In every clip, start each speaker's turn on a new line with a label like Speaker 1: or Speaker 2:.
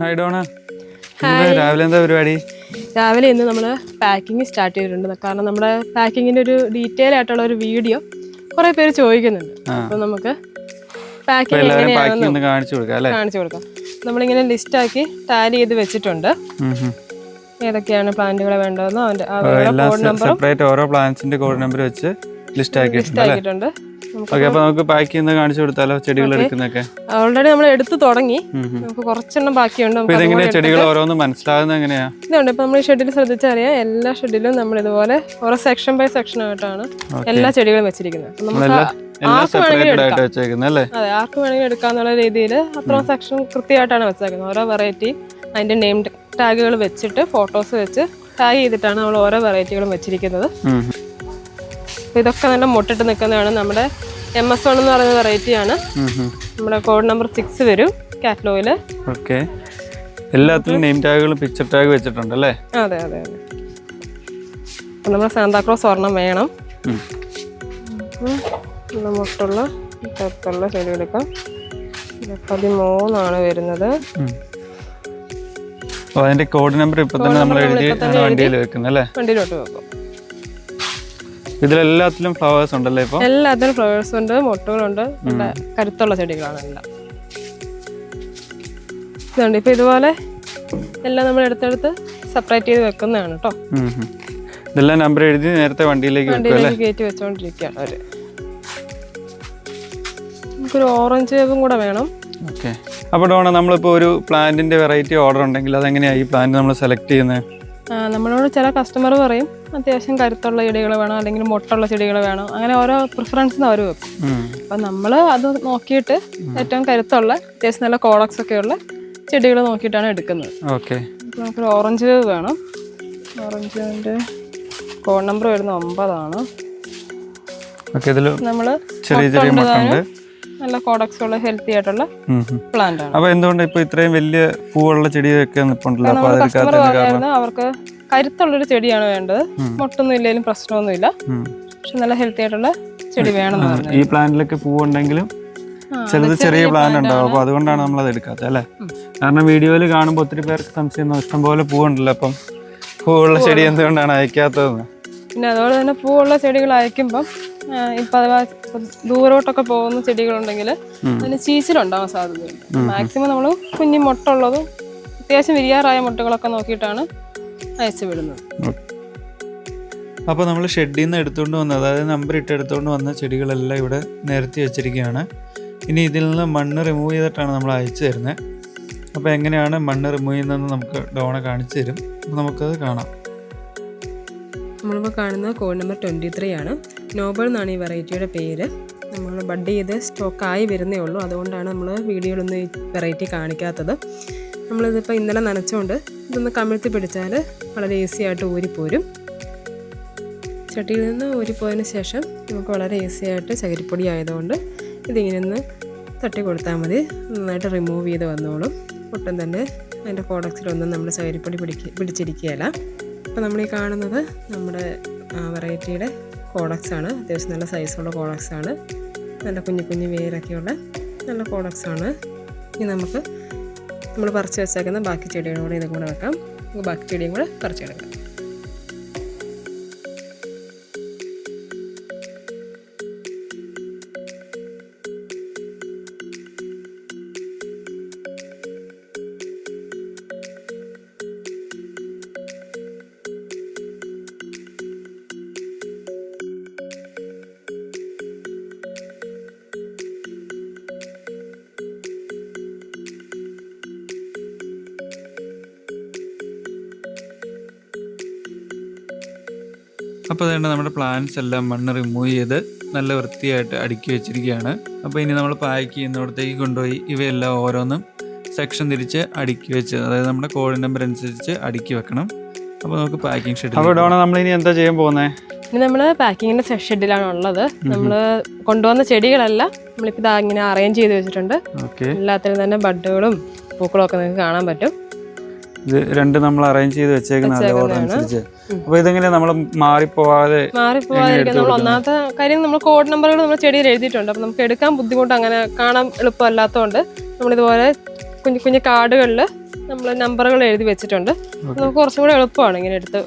Speaker 1: Hi Donna രാവിലെ എന്താ പരിപാടി?
Speaker 2: രാവിലെ ഇന്ന് നമ്മൾ പാക്കിംഗ് സ്റ്റാർട്ട് ചെയ്തിട്ടുണ്ട്. കാരണം നമ്മുടെ പാക്കിങ്ങിന്റെ ഒരു ഡീറ്റെയിൽ ആയിട്ടുള്ള ഒരു വീഡിയോ കുറേ പേര് ചോദിക്കുന്നുണ്ട്. അപ്പോൾ നമുക്ക് പാക്കിംഗ് എങ്ങനെയാണെന്ന്
Speaker 1: കാണിച്ചു കൊടുക്കാം
Speaker 2: കാണിച്ചു കൊടുക്കാം. നമ്മളിങ്ങനെ ലിസ്റ്റാക്കി ടാലി ചെയ്ത് വെച്ചിട്ടുണ്ട്. ഏതൊക്കെയാണ് പ്ലാന്റുകൾ വേണ്ടതെന്നോ
Speaker 1: അതിന്റെ
Speaker 2: കോഡ് നമ്പറും
Speaker 1: സെപ്പറേറ്റ് ഓരോ പ്ലാന്റ്സിന്റെ കോഡ് നമ്പർ വെച്ച് ലിസ്റ്റ് ആക്കിയിട്ടുണ്ട്. ഓക്കെ അപ്പൊ നമുക്ക് പാക്ക് ചെയ്യുന്ന കാണിച്ചു കൊടുത്താലോ? ചെടികൾ എടുക്കുന്നൊക്കെ
Speaker 2: ഓൾറെഡി നമ്മൾ എടുത്തു തുടങ്ങി. നമുക്ക് കുറച്ചെണ്ണം ബാക്കിയുണ്ട്. അതുകൂടെ
Speaker 1: ചെടികൾ ഓരോന്ന് മനസ്സിലാകുന്നത് എങ്ങനെയാ?
Speaker 2: ഇതുണ്ട്. ഇപ്പൊ നമ്മൾ ഷെഡിൽ ശ്രദ്ധിച്ചറിയാം എല്ലാ ഷെഡിലും നമ്മൾ ഇതുപോലെ ഓരോ സെക്ഷൻ ബൈ സെക്ഷൻ ആയിട്ടാണ് എല്ലാ ചെടികളും വെച്ചിരിക്കുന്നത്. നമുക്ക് ആർക്ക് അതെ ആർക്ക് വേണമെങ്കിലും എടുക്കാന്നുള്ള രീതിയിൽ അത്രയും സെക്ഷൻ കൃത്യമായിട്ടാണ് വെച്ചേക്കുന്നത്. ഓരോ വെറൈറ്റി അതിന്റെ നെയിം ടാഗുകൾ വെച്ചിട്ട് ഫോട്ടോസ് വെച്ച് ടാഗ് ചെയ്തിട്ടാണ് നമ്മൾ ഓരോ വെറൈറ്റികളും വെച്ചിരിക്കുന്നത്. ഇതൊക്കെ നല്ല മുട്ടിട്ട് നിൽക്കുന്നതാണ് നമ്മുടെ എം എസ് വൺ എന്ന് പറയുന്ന വെറൈറ്റിയാണ്. നമ്മുടെ കോഡ് നമ്പർ സിക്സ് വരും. കാറ്റലോഗിൽ
Speaker 1: ഓക്കെ എല്ലാത്തിലും നെയിം ടാഗുകളും പിക്ചർ ടാഗ് വെച്ചിട്ടുണ്ട് അല്ലേ?
Speaker 2: അതെ അതെ അതെ. നമ്മൾ നമ്മുടെ സാന്താക്രോസ് ഒരെണ്ണം വേണം. നമുക്കുള്ള പത്തുള്ള ചെടി എടുക്കാം. പതിമൂന്നാണ് വരുന്നത്.
Speaker 1: അതിന്റെ കോഡ് നമ്പർ ഇപ്പൊ തന്നെ നമ്മൾ എഴുതി വണ്ടിയിൽ വെക്കുന്നല്ലേ
Speaker 2: വണ്ടിയിലോട്ട് വെക്കും.
Speaker 1: ഇതിലെല്ലാത്തിലും ഫ്ലവേഴ്സ് ഉണ്ടല്ലേ ഇപ്പൊ?
Speaker 2: എല്ലാത്തിലും ഫ്ലവേഴ്സ് ഉണ്ട് മുട്ടുകളുണ്ട് നല്ല കരുത്തുള്ള ചെടികളാണ് എല്ലാം. ഇതുണ്ട്. ഇപ്പൊ ഇതുപോലെ എല്ലാം നമ്മൾ എടുത്തെടുത്ത് സെപ്പറേറ്റ് ചെയ്ത് വെക്കുന്നതാണ് കേട്ടോ.
Speaker 1: ഇതെല്ലാം നമ്പർ എഴുതി നേരത്തെ വണ്ടിയിലേക്ക്
Speaker 2: വണ്ടിയിലേക്ക് കയറ്റി വെച്ചോണ്ടിരിക്കുകയാണ് അവർ. നമുക്കൊരു ഓറഞ്ച് വേവും കൂടെ വേണം.
Speaker 1: ഓക്കെ അപ്പോൾ ഡോണ നമ്മളിപ്പോൾ ഒരു പ്ലാന്റിന്റെ വെറൈറ്റി ഓർഡർ ഉണ്ടെങ്കിൽ അതെങ്ങനെയാണ് ഈ പ്ലാന്റ് നമ്മൾ സെലക്ട് ചെയ്യുന്നത്
Speaker 2: നമ്മളോട് ചില കസ്റ്റമർ പറയും അത്യാവശ്യം കരുത്തുള്ള ചെടികൾ വേണം അല്ലെങ്കിൽ മുട്ടുള്ള ചെടികൾ വേണം. അങ്ങനെ ഓരോ പ്രിഫറൻസ് അവർ വെക്കും. അപ്പം നമ്മൾ അത് നോക്കിയിട്ട് ഏറ്റവും കരുത്തുള്ള അത്യാവശ്യം നല്ല കോളക്സ് ഒക്കെ ഉള്ള ചെടികൾ നോക്കിയിട്ടാണ് എടുക്കുന്നത്.
Speaker 1: ഓക്കെ.
Speaker 2: നമുക്കൊരു ഓറഞ്ച് വേണം. ഓറഞ്ചിന്റെ കോൺ നമ്പർ വരുന്നത് ഒമ്പതാണ്. നമ്മൾ
Speaker 1: ചെറിയ ചെറിയ
Speaker 2: നല്ല കോഡക്സ് ഉള്ള ഹെൽത്തി ആയിട്ടുള്ള പ്ലാന്റ് ആണ്.
Speaker 1: അപ്പൊ എന്തുകൊണ്ട് ഇപ്പൊ ഇത്രയും വലിയ പൂവുള്ള ചെടിയൊക്കെ നിൽപ്പുണ്ടല്ലോ
Speaker 2: അവർക്ക് കരുത്തുള്ളൊരു ചെടിയാണ് വേണ്ടത്. മുട്ടൊന്നും ഇല്ലെങ്കിലും പ്രശ്നമൊന്നുമില്ല.
Speaker 1: ഇല്ല
Speaker 2: പക്ഷെ നല്ല ഹെൽത്തി ആയിട്ടുള്ള ചെടി വേണം
Speaker 1: ഈ പ്ലാന്റിലൊക്കെ പൂവുണ്ടെങ്കിലും
Speaker 2: ചെറുത്
Speaker 1: ചിലത് ചെറിയ പ്ലാന്റ് ഉണ്ടാവും. അപ്പൊ അതുകൊണ്ടാണ് നമ്മൾ അത് എടുക്കാത്തത് അല്ലേ? കാരണം വീഡിയോയിൽ കാണുമ്പോൾ ഒത്തിരി പേർക്ക് സംശയം ഇഷ്ടംപോലെ പൂവുണ്ടല്ലോ അപ്പം പൂവുള്ള ചെടി എന്തുകൊണ്ടാണ് അയക്കാത്തതെന്ന്.
Speaker 2: പിന്നെ അതുപോലെ തന്നെ പൂവുള്ള ചെടികൾ അയക്കുമ്പം ഇപ്പൊ അഥവാ ദൂരോട്ടൊക്കെ പോകുന്ന ചെടികളുണ്ടെങ്കിൽ അതിന് ചീച്ചിലുണ്ടാവാൻ സാധ്യതയുണ്ട്. മാക്സിമം നമ്മൾ കുഞ്ഞു മുട്ട ഉള്ളതും അത്യാവശ്യം വിരിയാറായ മുട്ടകളൊക്കെ നോക്കിയിട്ടാണ് അയച്ചു വിടുന്നത്.
Speaker 1: അപ്പോൾ നമ്മൾ ഷെഡിൽ നിന്ന് എടുത്തുകൊണ്ട് വന്ന അതായത് നമ്പർ ഇട്ട് എടുത്തുകൊണ്ട് വന്ന ചെടികളെല്ലാം ഇവിടെ നിരത്തി വെച്ചിരിക്കുകയാണ് ഇനി ഇതിൽ നിന്ന് മണ്ണ് റിമൂവ് ചെയ്തിട്ടാണ് നമ്മൾ അയച്ചു തരുന്നത് അപ്പോൾ എങ്ങനെയാണ് മണ്ണ് റിമൂവ് ചെയ്യുന്നതെന്ന് നമുക്ക് ഡോണ കാണിച്ചു തരും. നമുക്കത് കാണാം.
Speaker 2: നമ്മളിപ്പോൾ കാണുന്ന കോഡ് നമ്പർ ട്വന്റി ത്രീ ആണ്. നോബൽ എന്നാണ് ഈ വെറൈറ്റിയുടെ പേര്. നമ്മൾ ബഡ് ചെയ്ത് സ്റ്റോക്കായി വരുന്നേ ഉള്ളൂ. അതുകൊണ്ടാണ് നമ്മൾ വീഡിയോയിലൊന്നും ഈ വെറൈറ്റി കാണിക്കാത്തത്. നമ്മളിതിപ്പോൾ ഇന്നലെ നനച്ചുകൊണ്ട് ഇതൊന്ന് കമിഴ്ത്തി പിടിച്ചാൽ വളരെ ഈസി ആയിട്ട് ഊരിപ്പോരും. ചട്ടിയിൽ നിന്ന് ഊരിപ്പോയതിന് ശേഷം നമുക്ക് വളരെ ഈസി ആയിട്ട് ചകിരിപ്പൊടി ആയതുകൊണ്ട് ഇതിങ്ങനെ ഒന്ന് തട്ടി കൊടുത്താൽ മതി. നന്നായിട്ട് റിമൂവ് ചെയ്ത് വന്നോളും. ഒട്ടും തന്നെ അതിന്റെ പ്രോഡക്റ്റ്സിലൊന്നും നമ്മൾ ചകിരിപ്പൊടി പിടിക്ക പിടിച്ചിരിക്കുകയല്ല അപ്പോൾ നമ്മൾ ഈ കാണുന്നത് നമ്മുടെ വെറൈറ്റിയുടെ കോഡക്സ് ആണ്. അത്യാവശ്യം നല്ല സൈസുള്ള കോഡക്സ് ആണ്. നല്ല കുഞ്ഞു കുഞ്ഞു വേരൊക്കെയുള്ള നല്ല കോഡക്സ് ആണ്. ഇനി നമുക്ക് നമ്മൾ പറിച്ച് വെച്ചേക്കുന്ന ബാക്കി ചെടികളും കൂടെ ഇതും കൂടെ വെക്കാം. ബാക്കി ചെടിയും കൂടെ പറിച്ചെടുക്കാം.
Speaker 1: അപ്പോൾ അതുകൊണ്ട് നമ്മുടെ പ്ലാന്റ്സ് എല്ലാം മണ്ണ് റിമൂവ് ചെയ്ത് നല്ല വൃത്തിയായിട്ട് അടുക്കി വെച്ചിരിക്കുകയാണ്. അപ്പോൾ ഇനി നമ്മൾ പാക്ക് ചെയ്യുന്നിടത്തേക്ക് കൊണ്ടുപോയി ഇവയെല്ലാം ഓരോന്നും സെക്ഷൻ തിരിച്ച് അടുക്കി വെച്ച് അതായത് നമ്മുടെ കോഡ് നമ്പർ അനുസരിച്ച് അടുക്കി വെക്കണം. അപ്പോൾ നമുക്ക് പാക്കിംഗ് ഷെഡ് അപ്പോൾ ഡോണ നമ്മൾ ഇനി എന്താ ചെയ്യാൻ പോകുന്നത്
Speaker 2: ഇനി നമ്മൾ പാക്കിങ്ങിന്റെ ഷെഡിലാണ് ഉള്ളത്. നമ്മൾ കൊണ്ടുവന്ന ചെടികളെല്ലാം നമ്മളിപ്പോൾ ഇതാ ഇങ്ങനെ അറേഞ്ച് ചെയ്ത് വെച്ചിട്ടുണ്ട്.
Speaker 1: ഓക്കെ
Speaker 2: എല്ലാത്തിനും തന്നെ ബഡുകളും പൂക്കളും ഒക്കെ നിങ്ങൾക്ക് കാണാൻ പറ്റും.
Speaker 1: ഇത് രണ്ട് നമ്മൾ അറേഞ്ച് ചെയ്ത് വെച്ചേക്കുന്ന അപ്പൊ അനുസരിച്ച്. ഇതെങ്ങനെ നമ്മൾ മാറിപ്പോവാതെ
Speaker 2: മാറിപ്പോവാതിരിക്കാൻ നമ്മൾ ഒന്നാമത്തെ കാര്യം നമ്മൾ കോഡ് നമ്പറുകൾ നമ്മൾ ചെടിയിൽ എഴുതിയിട്ടുണ്ട്. അപ്പൊ നമുക്ക് എടുക്കാൻ ബുദ്ധിമുട്ട് അങ്ങനെ കാണാൻ എളുപ്പമല്ലാത്തതുകൊണ്ട് നമ്മളിതുപോലെ കുഞ്ഞു കുഞ്ഞു കാർഡുകളിൽ നമ്മൾ നമ്പറുകൾ എഴുതി വെച്ചിട്ടുണ്ട്. നമുക്ക് കുറച്ചും കൂടെ എളുപ്പമാണ് ഇങ്ങനെ എടുത്ത്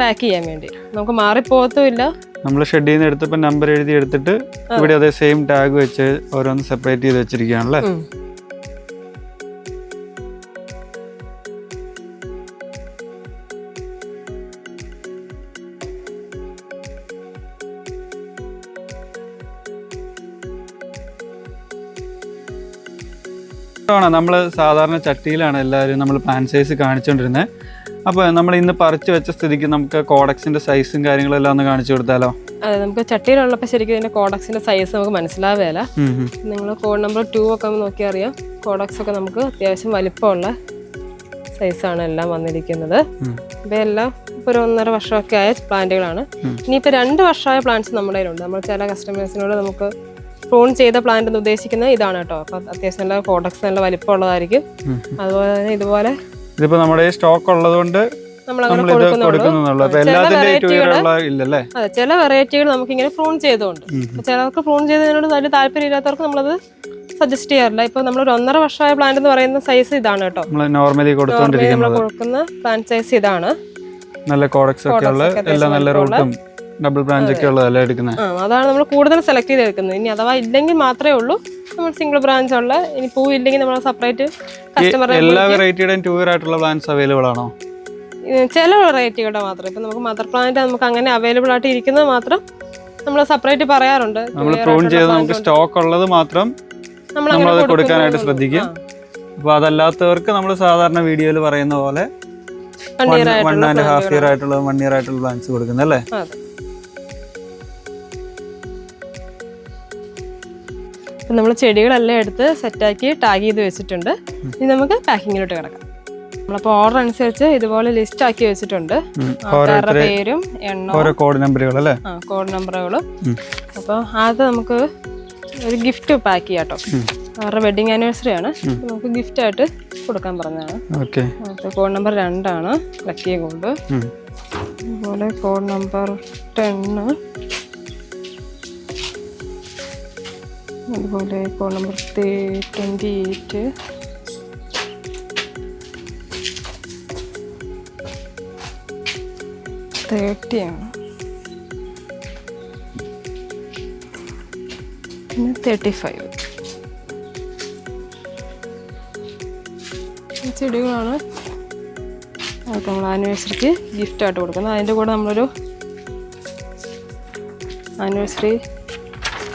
Speaker 2: പാക്ക് ചെയ്യാൻ വേണ്ടി. നമുക്ക് മാറിപ്പോകത്തുമില്ല.
Speaker 1: നമ്മൾ ഷെഡിൽ നിന്ന് എടുത്തപ്പോൾ നമ്പർ എഴുതി എടുത്തിട്ട് ഇവിടെ അതേ സെയിം ടാഗ് വെച്ച് ഓരോന്ന് സെപ്പറേറ്റ് ചെയ്ത് വെച്ചിരിക്കുകയാണല്ലേ?
Speaker 2: ഉം.
Speaker 1: നമ്മൾ സാധാരണ ചട്ടിയിലാണ് എല്ലാവരും നമ്മൾ പാൻ സൈസ് കാണിച്ചുകൊണ്ടിരുന്നത് അപ്പോൾ നമ്മൾ ഇന്ന് പറിച്ചു വെച്ച സ്ഥിതിക്ക് നമുക്ക് കോഡക്സിന്റെ സൈസും കാര്യങ്ങളെല്ലാം ഒന്ന് കാണിച്ചു കൊടുത്താലോ?
Speaker 2: അതെ നമുക്ക് ചട്ടിയിലുള്ളപ്പോൾ ശരിക്കും ഇതിന്റെ കോഡക്സിന്റെ സൈസ് നമുക്ക് മനസ്സിലാവുകയില്ല. നിങ്ങൾ കോഡ് നമ്പർ ടു ഒക്കെ നോക്കി അറിയാം. കോഡക്സ് ഒക്കെ നമുക്ക് അത്യാവശ്യം വലിപ്പമുള്ള സൈസാണ് എല്ലാം വന്നിരിക്കുന്നത്.
Speaker 1: ഇപ്പം
Speaker 2: ഇവയെല്ലാം ഇപ്പോൾ ഒരു ഒന്നര വർഷമൊക്കെ ആയ പ്ലാന്റുകളാണ്. ഇനിയിപ്പോൾ രണ്ട് വർഷമായ പ്ലാന്റ്സ് നമ്മുടെ കയ്യിലുണ്ട്. നമ്മൾ ചില കസ്റ്റമേഴ്സിനോട് നമുക്ക് പ്രൂൺ ചെയ്ത പ്ലാന്റ് എന്ന് ഉദ്ദേശിക്കുന്നത് ഇതാണ് കേട്ടോ. അപ്പൊ അത്യാവശ്യം നല്ല പ്രോഡക്ട്സ് നല്ല വലിപ്പമുള്ളതായിരിക്കും. അതുപോലെ തന്നെ ഇതുപോലെ
Speaker 1: ഇതിപ്പോ നമ്മുടെ സ്റ്റോക്ക് ഉള്ളതുകൊണ്ട്
Speaker 2: അതെ ചില വെറൈറ്റികൾ നമുക്ക് ഇങ്ങനെ പ്രൂൺ ചെയ്തുകൊണ്ട്. ചിലർക്ക് പ്രൂൺ ചെയ്തതിനോട് വലിയ താല്പര്യം ഇല്ലാത്തവർക്ക് നമ്മളത് സജസ്റ്റ് ചെയ്യാറില്ല. ഇപ്പൊ നമ്മൾ ഒരു ഒന്നര വർഷമായ പ്ലാന്റ് എന്ന് പറയുന്ന സൈസ് ഇതാണ് കേട്ടോ.
Speaker 1: നോർമലി
Speaker 2: കൊടുക്കുന്ന പ്ലാന്റ് സൈസ് ഇതാണ്.
Speaker 1: നല്ല കോഡക്സ് ഒക്കെ ഉള്ള എല്ലാ നല്ല റൂട്ടും ഡബിൾ ബ്രാഞ്ച് ഒക്കെ ഉള്ളതല്ലേ എടുക്കുന്നത്
Speaker 2: അതാണ് നമ്മൾ കൂടുതൽ സെലക്ട് ചെയ്ത് എടുക്കുന്നത് ഇനി അഥവാ ഇല്ലെങ്കിൽ മാത്രമേ ഉള്ളൂ. നമ്മൾ സിംഗിൾ ബ്രാഞ്ച് ഉള്ള ഇനി പൂ ഇല്ലെങ്കിൽ നമ്മൾ സെപ്പറേറ്റ് കസ്റ്റമർ
Speaker 1: എല്ലാ വെറൈറ്റിയുടെയും ടൂ ഇയർ ആയിട്ടുള്ള പ്ലാന്റ്സ് അവൈലബിൾ ആണോ?
Speaker 2: ചില വെറൈറ്റികളുടെ മാത്രം. ഇപ്പൊ നമുക്ക് മദർ പ്ലാന്റ് നമുക്ക് അങ്ങനെ അവൈലബിൾ ആയിട്ട് ഇരിക്കുന്നത് മാത്രം നമ്മൾ സെപ്പറേറ്റ് പറയാറുണ്ട്.
Speaker 1: നമ്മൾ പ്രൂൺ ചെയ്ത് നമുക്ക് സ്റ്റോക്ക് ഉള്ളത് മാത്രം
Speaker 2: നമ്മൾ
Speaker 1: അത്
Speaker 2: അങ്ങനെ
Speaker 1: കൊടുക്കാനായിട്ട്. ശ്രദ്ധിക്കും.
Speaker 2: അപ്പോൾ
Speaker 1: അപ്പൊ അതല്ലാത്തവർക്ക് നമ്മൾ സാധാരണ വീഡിയോയിൽ പറയുന്ന പോലെ വൺ
Speaker 2: ആയിട്ടുള്ള
Speaker 1: ആൻഡ് ഹാഫ് ഇയർ ആയിട്ടുള്ള വൺ ഇയർ ആയിട്ടുള്ള പ്ലാൻസ് കൊടുക്കുന്നത് അല്ലേ?
Speaker 2: നമ്മൾ ചെടികളെല്ലാം എടുത്ത് സെറ്റാക്കി ടാഗ് ചെയ്ത് വെച്ചിട്ടുണ്ട്. ഇനി നമുക്ക് പാക്കിങ്ങിലോട്ട് കിടക്കാം. നമ്മളിപ്പോൾ ഓർഡർ അനുസരിച്ച് ഇതുപോലെ ലിസ്റ്റ് ആക്കി വെച്ചിട്ടുണ്ട്. ആൾക്കാരുടെ പേരും എണ്ണവും
Speaker 1: ഓരോ കോഡ് നമ്പറുകൾ
Speaker 2: കോഡ് നമ്പറുകളും അപ്പോൾ അത് നമുക്ക് ഒരു ഗിഫ്റ്റ് പാക്ക് ചെയ്യാം കേട്ടോ.
Speaker 1: ഉം.
Speaker 2: അവരുടെ വെഡിങ് ആനിവേഴ്സറി ആണ്. നമുക്ക് ഗിഫ്റ്റ് ആയിട്ട് കൊടുക്കാൻ പറഞ്ഞതാണ്. കോഡ് നമ്പർ രണ്ടാണ്. ലക്കിയ ഗോൾഡ് അതുപോലെ കോഡ് നമ്പർ ടെന്ന് അതുപോലെ call number twenty eight thirty ആണ്. പിന്നെ തേർട്ടി ഫൈവ് ചെടികളാണ്. അതൊക്കെ നമ്മൾ ആനിവേഴ്സറിക്ക് ഗിഫ്റ്റായിട്ട് കൊടുക്കുന്നത്. അതിന്റെ കൂടെ നമ്മളൊരു ആനിവേഴ്സറി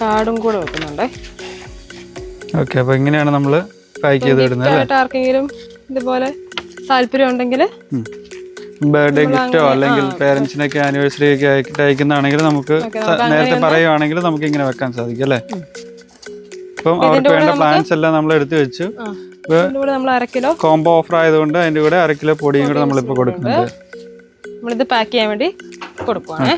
Speaker 2: കാർഡും കൂടെ വെക്കുന്നുണ്ട്.
Speaker 1: ഓക്കെ അപ്പോൾ ഇങ്ങനെയാണ് നമ്മൾ പാക്ക് ചെയ്ത് ഇടുന്നത് അല്ലേ?
Speaker 2: ആർക്കെങ്കിലും ഇതുപോലെ താല്പര്യം ഉണ്ടെങ്കിൽ
Speaker 1: ബർത്ത്ഡേ ഗിഫ്റ്റോ അല്ലെങ്കിൽ പേരൻസിനൊക്കെ ആനിവേഴ്സറി ഒക്കെ ആയിട്ട് അയക്കുന്നതാണെങ്കിൽ നമുക്ക് നേരത്തെ പറയുവാണെങ്കിൽ നമുക്ക് ഇങ്ങനെ വെക്കാൻ സാധിക്കും അല്ലേ? ഇപ്പം അവർക്ക് വേണ്ട പ്ലാൻസ് എല്ലാം നമ്മൾ എടുത്തു വെച്ചു.
Speaker 2: കൂടെ
Speaker 1: കോംബോ ഓഫർ ആയതുകൊണ്ട് അതിന്റെ കൂടെ അര കിലോ പൊടിയും കൂടെ നമ്മളിപ്പോൾ കൊടുക്കുന്നുണ്ട്.
Speaker 2: നമ്മളിത് പാക്ക് ചെയ്യാൻ വേണ്ടി കൊടുക്കുവാണ്.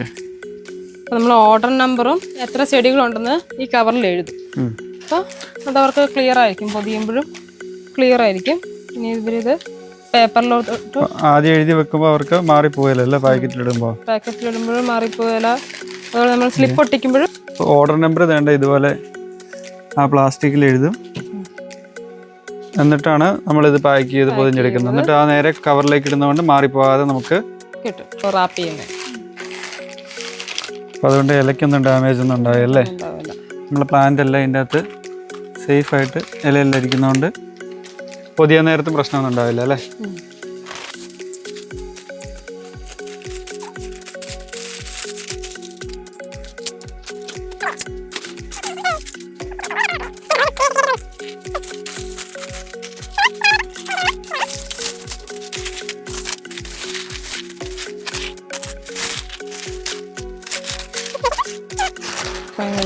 Speaker 2: അപ്പോൾ നമ്മൾ ഓർഡർ നമ്പറും എത്ര ചെടികളുണ്ടെന്ന് ഈ കവറിൽ എഴുതും. അപ്പോൾ അതവർക്ക് ക്ലിയർ ആയിരിക്കും. പൊതിയുമ്പോഴും ക്ലിയർ ആയിരിക്കും. ഇനി ഇവരിത് പേപ്പറിലോട്ട്
Speaker 1: ആദ്യം എഴുതി വെക്കുമ്പോൾ അവർക്ക് മാറിപ്പോയല്ലോ പാക്കറ്റിലിടുമ്പോൾ
Speaker 2: പാക്കറ്റിലിടുമ്പോഴും മാറിപ്പോയല്ല. അതുപോലെ നമ്മൾ സ്ലിപ്പ് ഒട്ടിക്കുമ്പോഴും
Speaker 1: ഓർഡർ നമ്പർ വേണ്ട ഇതുപോലെ ആ പ്ലാസ്റ്റിക്കിൽ എഴുതും. എന്നിട്ടാണ് നമ്മളിത് പാക്ക് ചെയ്ത് പൊതിഞ്ഞെടുക്കുന്നത്. എന്നിട്ട് ആ നേരെ കവറിലേക്ക് ഇടുന്നതുകൊണ്ട് മാറിപ്പോകാതെ നമുക്ക്
Speaker 2: കിട്ടും. റാപ്പ് ചെയ്യുന്നത്.
Speaker 1: അപ്പോൾ അതുകൊണ്ട് ഇലയ്ക്കൊന്നും ഡാമേജ് ഒന്നും ഉണ്ടാവില്ലേ നമ്മൾ പ്ലാന്റ് എല്ലാം ഇതിന്റെ അകത്ത് സേഫായിട്ട് ഇലയെല്ലാം ഇരിക്കുന്നതുകൊണ്ട് പുതിയ നേരത്തും പ്രശ്നമൊന്നും ഉണ്ടാവില്ല അല്ലേ?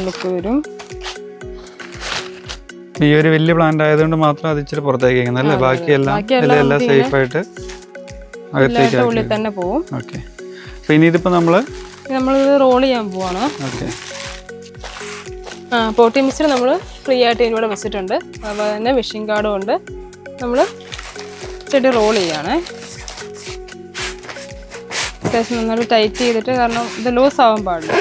Speaker 2: ലുക്ക് വരും.
Speaker 1: ഈ ഒരു വലിയ പ്ലാന്റ് ആയതുകൊണ്ട് മാത്രം അത് ഇച്ചിരി പുറത്തേക്ക് അല്ലേ? ബാക്കിയെല്ലാം
Speaker 2: ബാക്കിയെല്ലാം സേഫ്
Speaker 1: ആയിട്ട് അകത്തേക്ക്
Speaker 2: ഉള്ളിൽ തന്നെ പോകും
Speaker 1: ഓക്കെ അപ്പൊ ഇനി ഇതിപ്പോ നമ്മൾ
Speaker 2: ഇനി നമ്മളിത് റോൾ ചെയ്യാൻ പോവാണ്.
Speaker 1: ഓക്കെ
Speaker 2: ആ പോട്ടി മിക്സർ നമ്മൾ ഫ്രീ ആയിട്ട് ഇതിലൂടെ വെച്ചിട്ടുണ്ട്. അതുപോലെ തന്നെ വിഷിംഗ് കാർഡും ഉണ്ട്. നമ്മൾ ചെടി റോൾ ചെയ്യാണ് അത്യാവശ്യം നന്നായിട്ട് ടൈറ്റ് ചെയ്തിട്ട് കാരണം ഇത് ലൂസ് ആവാൻ പാടില്ല.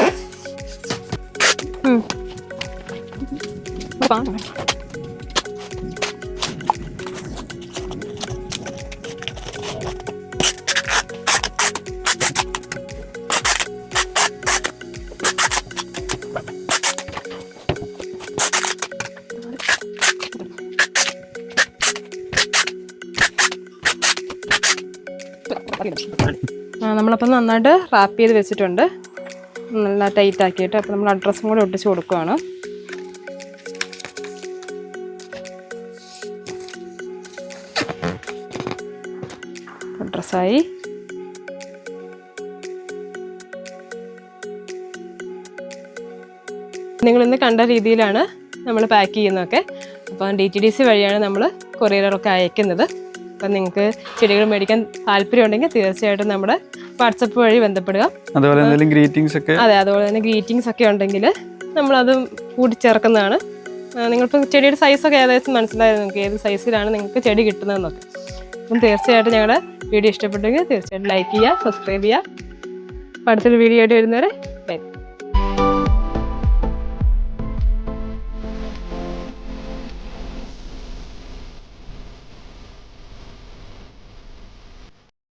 Speaker 2: നമ്മളപ്പം നന്നായിട്ട് റാപ്പ് ചെയ്ത് വെച്ചിട്ടുണ്ട്. നല്ല ടൈറ്റ് ആക്കിയിട്ട് അപ്പോൾ നമ്മൾ അഡ്രസ്സും കൂടെ ഒട്ടിച്ച് കൊടുക്കുകയാണ് അഡ്രസ്സായി നിങ്ങളിന്ന് കണ്ട രീതിയിലാണ് നമ്മൾ പാക്ക് ചെയ്യുന്നതൊക്കെ. അപ്പം ഡി ടി ഡി സി വഴിയാണ് നമ്മൾ കൊറിയറുകളൊക്കെ അയക്കുന്നത്. അപ്പം നിങ്ങൾക്ക് ചെടികൾ മേടിക്കാൻ താല്പര്യം ഉണ്ടെങ്കിൽ തീർച്ചയായിട്ടും നമ്മുടെ വാട്സപ്പ് വഴി ബന്ധപ്പെടുക.
Speaker 1: അതുപോലെ എന്തെങ്കിലും ഗ്രീറ്റിംഗ്സ് ഒക്കെ?
Speaker 2: അതെ അതുപോലെ തന്നെ ഗ്രീറ്റിംഗ്സ് ഒക്കെ ഉണ്ടെങ്കിൽ നമ്മളത് കൂട്ടിച്ചേർക്കുന്നതാണ് നിങ്ങൾക്ക് നിങ്ങളിപ്പോൾ ചെടിയുടെ സൈസൊക്കെ ഏകദേശം മനസ്സിലായത് നിങ്ങൾക്ക് ഏത് സൈസിലാണ് നിങ്ങൾക്ക് ചെടി കിട്ടുന്നതെന്നൊക്കെ. അപ്പം തീർച്ചയായിട്ടും ഞങ്ങളുടെ വീഡിയോ ഇഷ്ടപ്പെട്ടെങ്കിൽ തീർച്ചയായിട്ടും ലൈക്ക് ചെയ്യുക സബ്സ്ക്രൈബ് ചെയ്യുക. അടുത്തൊരു വീഡിയോ ആയിട്ട് വരുന്നവരെ